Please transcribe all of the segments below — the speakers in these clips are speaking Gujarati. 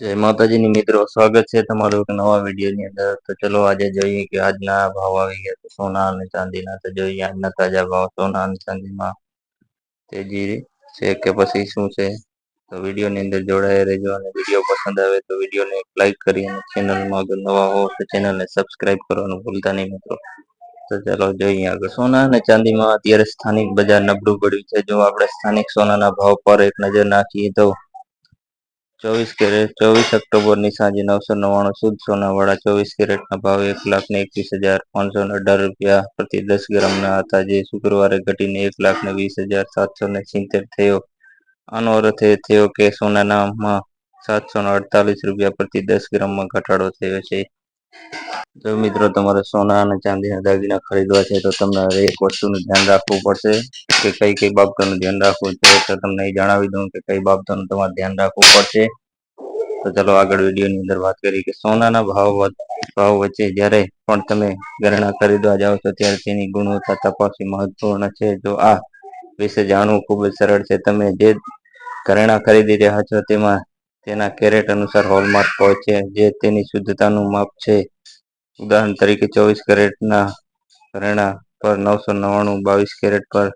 જય માતાજીની મિત્રો, સ્વાગત છે તમારું એક નવા વિડીયોની અંદર. તો ચલો આજે જોઈએ કે આજના ભાવ આવી ગયા છે, સોના અને ચાંદીના. તો જોઈએ આજના તાજા ભાવ, સોના અને ચાંદીમાં તેજી છે કે પછી શું છે? તો વિડીયોની અંદર જોડાયા રહેજો અને વીડિયો પસંદ આવે તો વિડીયોને લાઈક કરી અને ચેનલમાં અગર નવા હો તો ચેનલને સબસ્ક્રાઇબ કરવાનું ભૂલતા નહીં મિત્રો. તો ચાલો જોઈએ આગળ. સોના અને ચાંદીમાં અત્યારે સ્થાનિક બજાર નબળું પડ્યું છે. જો આપણે સ્થાનિક સોનાના ભાવ પર એક નજર નાખીએ તો ચોવીસ કેરેટ, ચોવીસ ઓક્ટોબરની સાંજે નવસો નવ્વાણું શુદ્ધ સોનાવાળા ચોવીસ કેરેટના ભાવ એક લાખ ને એકવીસ હજાર પાંચસો ને અઢાર રૂપિયા પ્રતિ દસ ગ્રામના હતા, જે શુક્રવારે ઘટીને એક લાખ ને વીસ હજાર સાતસો ને સિત્તેર થયો. આનો અર્થ એ થયો કે સોનાનામાં સાતસો ને અડતાલીસ રૂપિયા પ્રતિ દસ ગ્રામમાં ઘટાડો થયો છે. જો મિત્રો, તમારે સોના અને ચાંદીના દાગીના ખરીદવા છે તો તમારે એક વસ્તુનું ધ્યાન રાખવું પડશે કે કઈ કઈ બાબતોનું ધ્યાન રાખવું છે તો તમને જણાવી દઉં કે કઈ બાબતોનું તમારે ધ્યાન રાખવું પડશે. તો ચાલો આગળ વિડીયોની અંદર વાત કરીએ કે સોનાના ભાવ ભાવ વચ્ચે જ્યારે પણ તમે ગરણા ખરીદવા જાઓ છો ત્યારે તેની ગુણવત્તા તપાસવી મહત્વપૂર્ણ છે. જો આ વિશે જાણવું ખૂબ જ સરળ છે. તમે જે ઘરેણા ખરીદી રહ્યા છો તેમાં તેના કેરેટ અનુસાર હોલમાર્ક હોય છે, જે તેની શુદ્ધતાનું માપ છે. ઉદાહરણ તરીકે ચોવીસ કેરેટના ઘરેણા પર નવસો નવ્વાણું, બાવીસ કેરેટ પર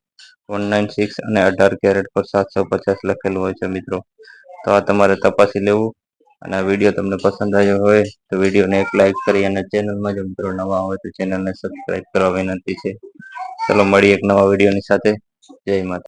વન નાઇન સિક્સ અને અઢાર કેરેટ પર સાતસો પચાસ લખેલું હોય છે મિત્રો. તો આ તમારે તપાસી લેવું અને આ વીડિયો તમને પસંદ આવ્યો હોય તો વિડીયોને એક લાઇક કરી અને ચેનલમાં જો મિત્રો નવા હોય તો ચેનલને સબસ્ક્રાઈબ કરવા વિનંતી છે. ચલો, મળીએ એક નવા વિડીયોની સાથે. જય માતા.